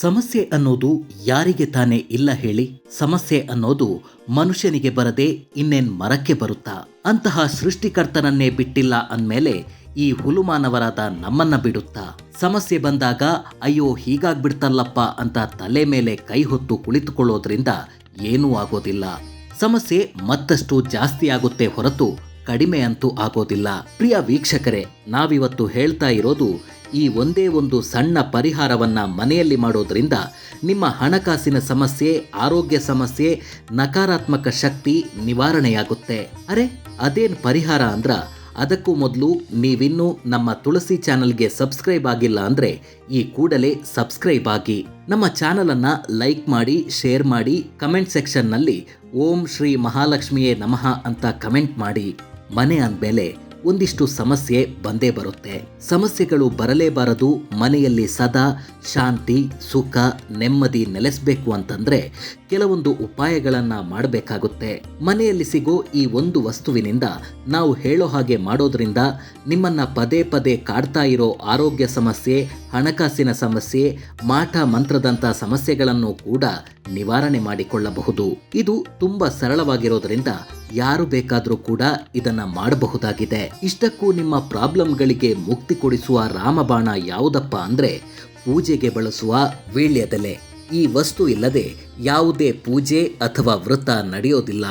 ಸಮಸ್ಯೆ ಅನ್ನೋದು ಯಾರಿಗೆ ತಾನೇ ಇಲ್ಲ ಹೇಳಿ, ಸಮಸ್ಯೆ ಅನ್ನೋದು ಮನುಷ್ಯನಿಗೆ ಬರದೆ ಇನ್ನೇನ್ ಮರಕ್ಕೆ ಬರುತ್ತಾ? ಅಂತಹ ಸೃಷ್ಟಿಕರ್ತನನ್ನೇ ಬಿಟ್ಟಿಲ್ಲ ಅಂದ್ಮೇಲೆ ಈ ಹುಲುಮಾನವರಾದ ನಮ್ಮನ್ನ ಬಿಡುತ್ತಾ? ಸಮಸ್ಯೆ ಬಂದಾಗ, ಅಯ್ಯೋ ಹೀಗಾಗ್ಬಿಡ್ತಲ್ಲಪ್ಪ ಅಂತ ತಲೆ ಮೇಲೆ ಕೈ ಹೊತ್ತು ಕುಳಿತುಕೊಳ್ಳೋದ್ರಿಂದ ಏನೂ ಆಗೋದಿಲ್ಲ. ಸಮಸ್ಯೆ ಮತ್ತಷ್ಟು ಜಾಸ್ತಿ ಆಗುತ್ತೆ ಹೊರತು ಕಡಿಮೆ ಅಂತೂ ಆಗೋದಿಲ್ಲ. ಪ್ರಿಯ ವೀಕ್ಷಕರೇ, ನಾವಿವತ್ತು ಹೇಳ್ತಾ ಇರೋದು ಈ ಒಂದೇ ಒಂದು ಸಣ್ಣ ಪರಿಹಾರವನ್ನು ಮನೆಯಲ್ಲಿ ಮಾಡೋದ್ರಿಂದ ನಿಮ್ಮ ಹಣಕಾಸಿನ ಸಮಸ್ಯೆ, ಆರೋಗ್ಯ ಸಮಸ್ಯೆ, ನಕಾರಾತ್ಮಕ ಶಕ್ತಿ ನಿವಾರಣೆಯಾಗುತ್ತೆ. ಅರೆ, ಅದೇನು ಪರಿಹಾರ ಅಂದ್ರ ಅದಕ್ಕೂ ಮೊದಲು ನೀವಿನ್ನೂ ನಮ್ಮ ತುಳಸಿ ಚಾನಲ್ಗೆ ಸಬ್ಸ್ಕ್ರೈಬ್ ಆಗಿಲ್ಲ ಅಂದ್ರೆ ಈ ಕೂಡಲೇ ಸಬ್ಸ್ಕ್ರೈಬ್ ಆಗಿ. ನಮ್ಮ ಚಾನಲನ್ನು ಲೈಕ್ ಮಾಡಿ, ಶೇರ್ ಮಾಡಿ, ಕಮೆಂಟ್ ಸೆಕ್ಷನ್ನಲ್ಲಿ ಓಂ ಶ್ರೀ ಮಹಾಲಕ್ಷ್ಮಿಯೇ ನಮಃ ಅಂತ ಕಮೆಂಟ್ ಮಾಡಿ. ಮನೆ ಅಂದಮೇಲೆ ಒಂದಿಷ್ಟು ಸಮಸ್ಯೆ ಬಂದೇ ಬರುತ್ತೆ. ಸಮಸ್ಯೆಗಳು ಬರಲೇಬಾರದು, ಮನೆಯಲ್ಲಿ ಸದಾ ಶಾಂತಿ, ಸುಖ, ನೆಮ್ಮದಿ ನೆಲೆಸಬೇಕು ಅಂತಂದ್ರೆ ಕೆಲವೊಂದು ಉಪಾಯಗಳನ್ನ ಮಾಡಬೇಕಾಗುತ್ತೆ. ಮನೆಯಲ್ಲಿ ಸಿಗೋ ಈ ಒಂದು ವಸ್ತುವಿನಿಂದ ನಾವು ಹೇಳೋ ಹಾಗೆ ಮಾಡೋದ್ರಿಂದ ನಿಮ್ಮನ್ನ ಪದೇ ಪದೇ ಕಾಡ್ತಾ ಇರೋ ಆರೋಗ್ಯ ಸಮಸ್ಯೆ, ಹಣಕಾಸಿನ ಸಮಸ್ಯೆ, ಮಾಟ ಮಂತ್ರದಂತ ಸಮಸ್ಯೆಗಳನ್ನು ಕೂಡ ನಿವಾರಣೆ ಮಾಡಿಕೊಳ್ಳಬಹುದು. ಇದು ತುಂಬಾ ಸರಳವಾಗಿರೋದ್ರಿಂದ ಯಾರು ಬೇಕಾದರೂ ಕೂಡ ಇದನ್ನ ಮಾಡಬಹುದಾಗಿದೆ. ಇಷ್ಟಕ್ಕೂ ನಿಮ್ಮ ಪ್ರಾಬ್ಲಮ್ಗಳಿಗೆ ಮುಕ್ತಿ ಕೊಡಿಸುವ ರಾಮಬಾಣ ಯಾವುದಪ್ಪ ಅಂದರೆ ಪೂಜೆಗೆ ಬಳಸುವ ವೀಳ್ಯದೆಲೆ. ಈ ವಸ್ತು ಇಲ್ಲದೆ ಯಾವುದೇ ಪೂಜೆ ಅಥವಾ ವ್ರತ ನಡೆಯೋದಿಲ್ಲ.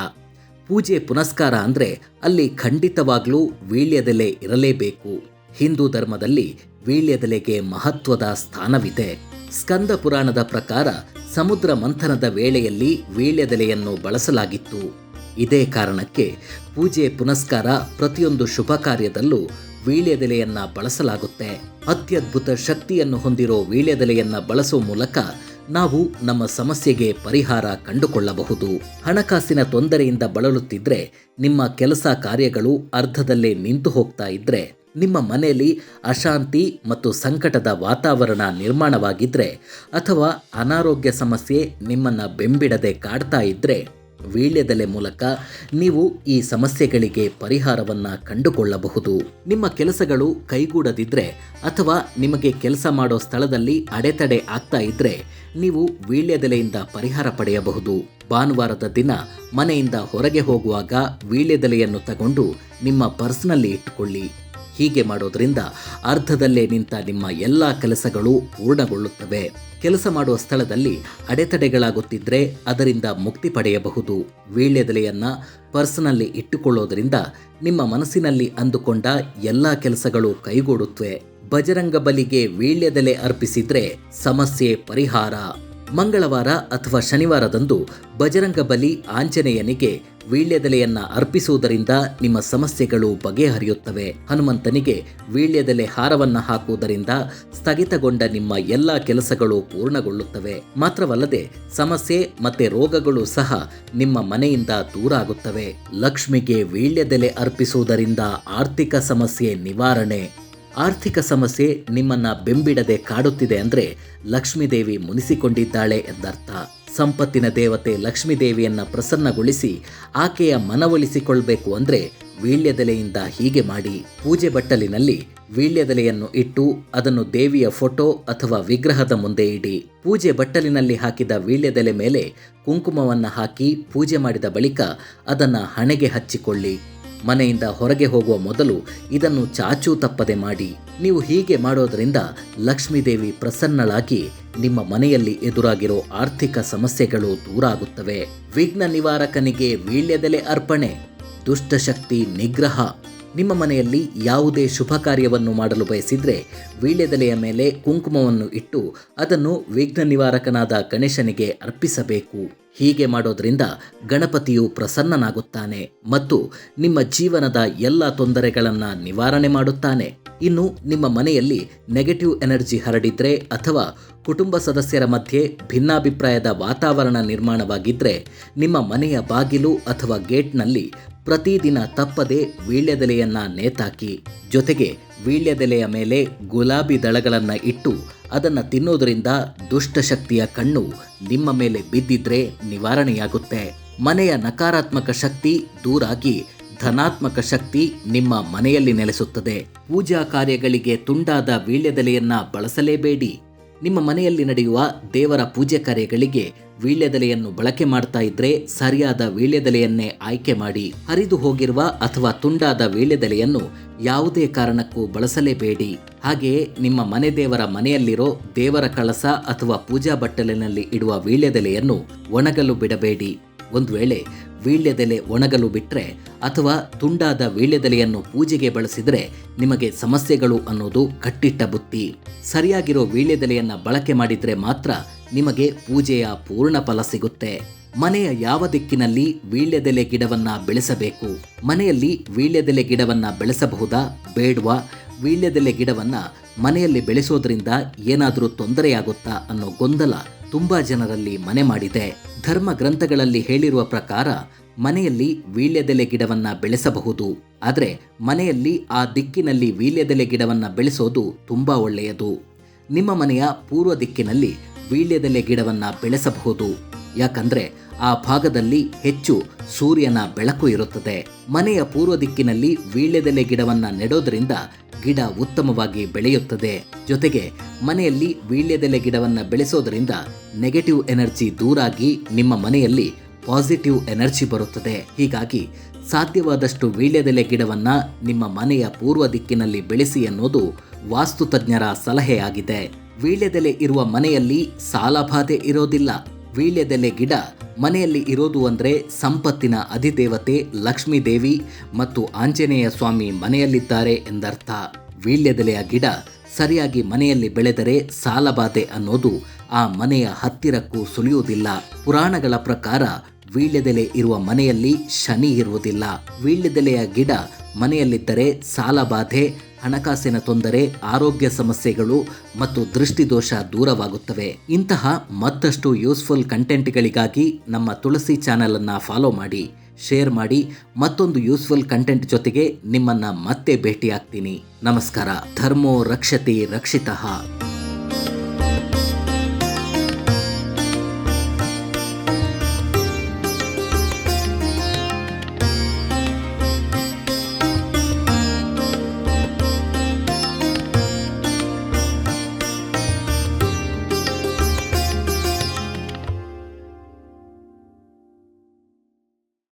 ಪೂಜೆ ಪುನಸ್ಕಾರ ಅಂದರೆ ಅಲ್ಲಿ ಖಂಡಿತವಾಗ್ಲೂ ವೀಳ್ಯದೆಲೆ ಇರಲೇಬೇಕು. ಹಿಂದೂ ಧರ್ಮದಲ್ಲಿ ವೀಳ್ಯದೆಲೆಗೆ ಮಹತ್ವದ ಸ್ಥಾನವಿದೆ. ಸ್ಕಂದ ಪುರಾಣದ ಪ್ರಕಾರ ಸಮುದ್ರ ಮಂಥನದ ವೇಳೆಯಲ್ಲಿ ವೀಳ್ಯದೆಲೆಯನ್ನು ಬಳಸಲಾಗಿತ್ತು. ಇದೇ ಕಾರಣಕ್ಕೆ ಪೂಜೆ ಪುನಸ್ಕಾರ ಪ್ರತಿಯೊಂದು ಶುಭ ಕಾರ್ಯದಲ್ಲೂ ವೀಳ್ಯದೆಲೆಯನ್ನ ಬಳಸಲಾಗುತ್ತೆ. ಅತ್ಯದ್ಭುತ ಶಕ್ತಿಯನ್ನು ಹೊಂದಿರೋ ವೀಳ್ಯದೆಲೆಯನ್ನ ಬಳಸುವ ಮೂಲಕ ನಾವು ನಮ್ಮ ಸಮಸ್ಯೆಗೆ ಪರಿಹಾರ ಕಂಡುಕೊಳ್ಳಬಹುದು. ಹಣಕಾಸಿನ ತೊಂದರೆಯಿಂದ ಬಳಲುತ್ತಿದ್ರೆ, ನಿಮ್ಮ ಕೆಲಸ ಕಾರ್ಯಗಳು ಅರ್ಧದಲ್ಲೇ ನಿಂತು ಹೋಗ್ತಾ ಇದ್ರೆ, ನಿಮ್ಮ ಮನೆಯಲ್ಲಿ ಅಶಾಂತಿ ಮತ್ತು ಸಂಕಟದ ವಾತಾವರಣ ನಿರ್ಮಾಣವಾಗಿದ್ರೆ ಅಥವಾ ಅನಾರೋಗ್ಯ ಸಮಸ್ಯೆ ನಿಮ್ಮನ್ನ ಬೆಂಬಿಡದೆ ಕಾಡ್ತಾ ಇದ್ರೆ ವೀಳ್ಯದೆಲೆ ಮೂಲಕ ನೀವು ಈ ಸಮಸ್ಯೆಗಳಿಗೆ ಪರಿಹಾರವನ್ನ ಕಂಡುಕೊಳ್ಳಬಹುದು. ನಿಮ್ಮ ಕೆಲಸಗಳು ಕೈಗೂಡದಿದ್ದರೆ ಅಥವಾ ನಿಮಗೆ ಕೆಲಸ ಮಾಡೋ ಸ್ಥಳದಲ್ಲಿ ಅಡೆತಡೆ ಆಗ್ತಾ ಇದ್ದರೆ ನೀವು ವೀಳ್ಯದೆಲೆಯಿಂದ ಪರಿಹಾರ ಪಡೆಯಬಹುದು. ಭಾನುವಾರದ ದಿನ ಮನೆಯಿಂದ ಹೊರಗೆ ಹೋಗುವಾಗ ವೀಳ್ಯದೆಲೆಯನ್ನು ತಗೊಂಡು ನಿಮ್ಮ ಪರ್ಸ್ನಲ್ಲಿ ಇಟ್ಟುಕೊಳ್ಳಿ. ಹೀಗೆ ಮಾಡೋದ್ರಿಂದ ಅರ್ಧದಲ್ಲೇ ನಿಂತ ನಿಮ್ಮ ಎಲ್ಲ ಕೆಲಸಗಳು ಪೂರ್ಣಗೊಳ್ಳುತ್ತವೆ. ಕೆಲಸ ಮಾಡುವ ಸ್ಥಳದಲ್ಲಿ ಅಡೆತಡೆಗಳಾಗುತ್ತಿದ್ರೆ ಅದರಿಂದ ಮುಕ್ತಿ ಪಡೆಯಬಹುದು. ವೀಳ್ಯದೆಲೆಯನ್ನ ಪರ್ಸ್ನಲ್ಲಿ ಇಟ್ಟುಕೊಳ್ಳೋದರಿಂದ ನಿಮ್ಮ ಮನಸ್ಸಿನಲ್ಲಿ ಅಂದುಕೊಂಡ ಎಲ್ಲ ಕೆಲಸಗಳು ಕೈಗೂಡುತ್ತವೆ. ಬಜರಂಗ ಬಲಿಗೆ ವೀಳ್ಯದೆಲೆ ಅರ್ಪಿಸಿದ್ರೆ ಸಮಸ್ಯೆ ಪರಿಹಾರ. ಮಂಗಳವಾರ ಅಥವಾ ಶನಿವಾರದಂದು ಬಜರಂಗ ಬಲಿ ಆಂಜನೇಯನಿಗೆ ವೀಳ್ಯದೆಲೆಯನ್ನ ಅರ್ಪಿಸುವುದರಿಂದ ನಿಮ್ಮ ಸಮಸ್ಯೆಗಳು ಬಗೆಹರಿಯುತ್ತವೆ. ಹನುಮಂತನಿಗೆ ವೀಳ್ಯದೆಲೆ ಹಾರವನ್ನ ಹಾಕುವುದರಿಂದ ಸ್ಥಗಿತಗೊಂಡ ನಿಮ್ಮ ಎಲ್ಲ ಕೆಲಸಗಳು ಪೂರ್ಣಗೊಳ್ಳುತ್ತವೆ. ಮಾತ್ರವಲ್ಲದೆ ಸಮಸ್ಯೆ ಮತ್ತೆ ರೋಗಗಳು ಸಹ ನಿಮ್ಮ ಮನೆಯಿಂದ ದೂರ ಆಗುತ್ತವೆ ಲಕ್ಷ್ಮಿಗೆ ವೀಳ್ಯದೆಲೆ ಅರ್ಪಿಸುವುದರಿಂದ ಆರ್ಥಿಕ ಸಮಸ್ಯೆ ನಿವಾರಣೆ ಆರ್ಥಿಕ ಸಮಸ್ಯೆ ನಿಮ್ಮನ್ನ ಬೆಂಬಿಡದೆ ಕಾಡುತ್ತಿದೆ ಅಂದ್ರೆ ಲಕ್ಷ್ಮೀದೇವಿ ಮುನಿಸಿಕೊಂಡಿದ್ದಾಳೆ ಎಂದರ್ಥ. ಸಂಪತ್ತಿನ ದೇವತೆ ಲಕ್ಷ್ಮೀದೇವಿಯನ್ನ ಪ್ರಸನ್ನಗೊಳಿಸಿ ಆಕೆಯ ಮನವೊಲಿಸಿಕೊಳ್ಬೇಕು ಅಂದ್ರೆ ವೀಳ್ಯದೆಲೆಯಿಂದ ಹೀಗೆ ಮಾಡಿ. ಪೂಜೆ ಬಟ್ಟಲಿನಲ್ಲಿ ವೀಳ್ಯದೆಲೆಯನ್ನು ಇಟ್ಟು ಅದನ್ನು ದೇವಿಯ ಫೋಟೋ ಅಥವಾ ವಿಗ್ರಹದ ಮುಂದೆ ಇಡಿ. ಪೂಜೆ ಬಟ್ಟಲಿನಲ್ಲಿ ಹಾಕಿದ ವೀಳ್ಯದೆಲೆ ಮೇಲೆ ಕುಂಕುಮವನ್ನು ಹಾಕಿ ಪೂಜೆ ಮಾಡಿದ ಬಳಿಕ ಅದನ್ನು ಹಣೆಗೆ ಹಚ್ಚಿಕೊಳ್ಳಿ. ಮನೆಯಿಂದ ಹೊರಗೆ ಹೋಗುವ ಮೊದಲು ಇದನ್ನು ಚಾಚೂ ತಪ್ಪದೆ ಮಾಡಿ. ನೀವು ಹೀಗೆ ಮಾಡೋದರಿಂದ ಲಕ್ಷ್ಮೀದೇವಿ ಪ್ರಸನ್ನಳಾಗಿ ನಿಮ್ಮ ಮನೆಯಲ್ಲಿ ಎದುರಾಗಿರೋ ಆರ್ಥಿಕ ಸಮಸ್ಯೆಗಳು ದೂರ ಆಗುತ್ತವೆ ವಿಘ್ನ ನಿವಾರಕನಿಗೆ ವೀಳ್ಯದೆಲೆ ಅರ್ಪಣೆ, ದುಷ್ಟಶಕ್ತಿ ನಿಗ್ರಹ ನಿಮ್ಮ ಮನೆಯಲ್ಲಿ ಯಾವುದೇ ಶುಭ ಕಾರ್ಯವನ್ನು ಮಾಡಲು ಬಯಸಿದರೆ ವೀಳ್ಯದೆಲೆಯ ಮೇಲೆ ಕುಂಕುಮವನ್ನು ಇಟ್ಟು ಅದನ್ನು ವಿಘ್ನ ನಿವಾರಕನಾದ ಗಣೇಶನಿಗೆ ಅರ್ಪಿಸಬೇಕು. ಹೀಗೆ ಮಾಡೋದರಿಂದ ಗಣಪತಿಯು ಪ್ರಸನ್ನನಾಗುತ್ತಾನೆ ಮತ್ತು ನಿಮ್ಮ ಜೀವನದ ಎಲ್ಲ ತೊಂದರೆಗಳನ್ನು ನಿವಾರಣೆ ಮಾಡುತ್ತಾನೆ. ಇನ್ನು ನಿಮ್ಮ ಮನೆಯಲ್ಲಿ ನೆಗೆಟಿವ್ ಎನರ್ಜಿ ಹರಡಿದ್ರೆ ಅಥವಾ ಕುಟುಂಬ ಸದಸ್ಯರ ಮಧ್ಯೆ ಭಿನ್ನಾಭಿಪ್ರಾಯದ ವಾತಾವರಣ ನಿರ್ಮಾಣವಾಗಿದ್ದರೆ ನಿಮ್ಮ ಮನೆಯ ಬಾಗಿಲು ಅಥವಾ ಗೇಟ್ನಲ್ಲಿ ಪ್ರತಿದಿನ ತಪ್ಪದೆ ವೀಳ್ಯದೆಲೆಯನ್ನ ನೇತಾಕಿ, ಜೊತೆಗೆ ವೀಳ್ಯದೆಲೆಯ ಮೇಲೆ ಗುಲಾಬಿ ದಳಗಳನ್ನು ಇಟ್ಟು ಅದನ್ನು ತಿನ್ನೋದರಿಂದ ದುಷ್ಟಶಕ್ತಿಯ ಕಣ್ಣು ನಿಮ್ಮ ಮೇಲೆ ಬಿದ್ದಿದ್ರೆ ನಿವಾರಣೆಯಾಗುತ್ತೆ. ಮನೆಯ ನಕಾರಾತ್ಮಕ ಶಕ್ತಿ ದೂರಾಗಿ ಧನಾತ್ಮಕ ಶಕ್ತಿ ನಿಮ್ಮ ಮನೆಯಲ್ಲಿ ನೆಲೆಸುತ್ತದೆ. ಪೂಜಾ ಕಾರ್ಯಗಳಿಗೆ ತುಂಡಾದ ವೀಳ್ಯದೆಲೆಯನ್ನ ಬಳಸಲೇಬೇಡಿ. ನಿಮ್ಮ ಮನೆಯಲ್ಲಿ ನಡೆಯುವ ದೇವರ ಪೂಜೆ ಕಾರ್ಯಗಳಿಗೆ ವೀಳ್ಯದೆಲೆಯನ್ನು ಬಳಕೆ ಮಾಡ್ತಾ ಇದ್ರೆ ಸರಿಯಾದ ವೀಳ್ಯದೆಲೆಯನ್ನೇ ಆಯ್ಕೆ ಮಾಡಿ ಹರಿದು ಹೋಗಿರುವ ಅಥವಾ ತುಂಡಾದ ವೀಳ್ಯದೆಲೆಯನ್ನು ಯಾವುದೇ ಕಾರಣಕ್ಕೂ ಬಳಸಲೇಬೇಡಿ. ಹಾಗೆಯೇ ನಿಮ್ಮ ಮನೆ ದೇವರ ಮನೆಯಲ್ಲಿರೋ ದೇವರ ಕಳಸ ಅಥವಾ ಪೂಜಾ ಬಟ್ಟಲಿನಲ್ಲಿ ಇಡುವ ವೀಳ್ಯದೆಲೆಯನ್ನು ಒಣಗಲು ಬಿಡಬೇಡಿ. ಒಂದು ವೇಳೆ ವೀಳ್ಯದೆಲೆ ಒಣಗಲು ಬಿಟ್ಟರೆ ಅಥವಾ ತುಂಡಾದ ವೀಳ್ಯದೆಲೆಯನ್ನು ಪೂಜೆಗೆ ಬಳಸಿದರೆ ನಿಮಗೆ ಸಮಸ್ಯೆಗಳು ಅನ್ನೋದು ಕಟ್ಟಿಟ್ಟ ಬುತ್ತಿ. ಸರಿಯಾಗಿರೋ ವೀಳ್ಯದೆಲೆಯನ್ನು ಬಳಕೆ ಮಾಡಿದರೆ ಮಾತ್ರ ನಿಮಗೆ ಪೂಜೆಯ ಪೂರ್ಣ ಫಲ ಸಿಗುತ್ತೆ. ಮನೆಯ ಯಾವ ದಿಕ್ಕಿನಲ್ಲಿ ವೀಳ್ಯದೆಲೆ ಗಿಡವನ್ನ ಬೆಳೆಸಬೇಕು? ಮನೆಯಲ್ಲಿ ವೀಳ್ಯದೆಲೆ ಗಿಡವನ್ನ ಬೆಳೆಸಬಹುದಾ? ಬೇಡವಾ? ವೀಳ್ಯದೆಲೆ ಗಿಡವನ್ನ ಮನೆಯಲ್ಲಿ ಬೆಳೆಸೋದ್ರಿಂದ ಏನಾದರೂ ತೊಂದರೆಯಾಗುತ್ತಾ ಅನ್ನೋ ಗೊಂದಲ ತುಂಬಾ ಜನರಲ್ಲಿ ಮನೆ ಮಾಡಿದೆ. ಧರ್ಮ ಗ್ರಂಥಗಳಲ್ಲಿ ಹೇಳಿರುವ ಪ್ರಕಾರ ಮನೆಯಲ್ಲಿ ವೀಳ್ಯದೆಲೆ ಗಿಡವನ್ನ ಬೆಳೆಸಬಹುದು. ಆದರೆ ಮನೆಯಲ್ಲಿ ಆ ದಿಕ್ಕಿನಲ್ಲಿ ವೀಳ್ಯದೆಲೆ ಗಿಡವನ್ನ ಬೆಳೆಸೋದು ತುಂಬಾ ಒಳ್ಳೆಯದು. ನಿಮ್ಮ ಮನೆಯ ಪೂರ್ವ ದಿಕ್ಕಿನಲ್ಲಿ ವೀಳ್ಯದೆಲೆ ಗಿಡವನ್ನ ಬೆಳೆಸಬಹುದು. ಯಾಕಂದ್ರೆ ಆ ಭಾಗದಲ್ಲಿ ಹೆಚ್ಚು ಸೂರ್ಯನ ಬೆಳಕು ಇರುತ್ತದೆ. ಮನೆಯ ಪೂರ್ವ ದಿಕ್ಕಿನಲ್ಲಿ ವೀಳ್ಯದೆಲೆ ಗಿಡವನ್ನು ನೆಡೋದ್ರಿಂದ ಗಿಡ ಉತ್ತಮವಾಗಿ ಬೆಳೆಯುತ್ತದೆ. ಜೊತೆಗೆ ಮನೆಯಲ್ಲಿ ವೀಳ್ಯದೆಲೆ ಗಿಡವನ್ನು ಬೆಳೆಸೋದ್ರಿಂದ ನೆಗೆಟಿವ್ ಎನರ್ಜಿ ದೂರಾಗಿ ನಿಮ್ಮ ಮನೆಯಲ್ಲಿ ಪಾಸಿಟಿವ್ ಎನರ್ಜಿ ಬರುತ್ತದೆ. ಹೀಗಾಗಿ ಸಾಧ್ಯವಾದಷ್ಟು ವೀಳ್ಯದೆಲೆ ಗಿಡವನ್ನು ನಿಮ್ಮ ಮನೆಯ ಪೂರ್ವ ದಿಕ್ಕಿನಲ್ಲಿ ಬೆಳೆಸಿ ಅನ್ನೋದು ವಾಸ್ತುತಜ್ಞರ ಸಲಹೆಯಾಗಿದೆ ವೀಳ್ಯದೆಲೆ ಇರುವ ಮನೆಯಲ್ಲಿ ಸಾಲಬಾಧೆ ಇರೋದಿಲ್ಲ. ವೀಳ್ಯದೆಲೆ ಗಿಡ ಮನೆಯಲ್ಲಿ ಇರೋದು ಅಂದರೆ ಸಂಪತ್ತಿನ ಅಧಿದೇವತೆ ಲಕ್ಷ್ಮೀ ದೇವಿ ಮತ್ತು ಆಂಜನೇಯ ಸ್ವಾಮಿ ಮನೆಯಲ್ಲಿದ್ದಾರೆ ಎಂದರ್ಥ. ವೀಳ್ಯದೆಲೆಯ ಗಿಡ ಸರಿಯಾಗಿ ಮನೆಯಲ್ಲಿ ಬೆಳೆದರೆ ಸಾಲಬಾಧೆ ಅನ್ನೋದು ಆ ಮನೆಯ ಹತ್ತಿರಕ್ಕೂ ಸುಳಿಯುವುದಿಲ್ಲ. ಪುರಾಣಗಳ ಪ್ರಕಾರ ವೀಳ್ಯದೆಲೆ ಇರುವ ಮನೆಯಲ್ಲಿ ಶನಿ ಇರುವುದಿಲ್ಲ. ವೀಳ್ಯದೆಲೆಯ ಗಿಡ ಮನೆಯಲ್ಲಿದ್ದರೆ ಸಾಲಬಾಧೆ ಹಣಕಾಸಿನ ತೊಂದರೆ, ಆರೋಗ್ಯ ಸಮಸ್ಯೆಗಳು ಮತ್ತು ದೃಷ್ಟಿದೋಷ ದೂರವಾಗುತ್ತವೆ. ಇಂತಹ ಮತ್ತಷ್ಟು ಯೂಸ್ಫುಲ್ ಕಂಟೆಂಟ್ಗಳಿಗಾಗಿ ನಮ್ಮ ತುಳಸಿ ಚಾನೆಲ್ ಅನ್ನ ಫಾಲೋ ಮಾಡಿ, ಶೇರ್ ಮಾಡಿ, ಮತ್ತೊಂದು ಯೂಸ್ಫುಲ್ ಕಂಟೆಂಟ್ ಜೊತೆಗೆ ನಿಮ್ಮನ್ನ ಮತ್ತೆ ಭೇಟಿಯಾಗ್ತೀನಿ. ನಮಸ್ಕಾರ. ಧರ್ಮೋ ರಕ್ಷತೆ ರಕ್ಷಿತಃ.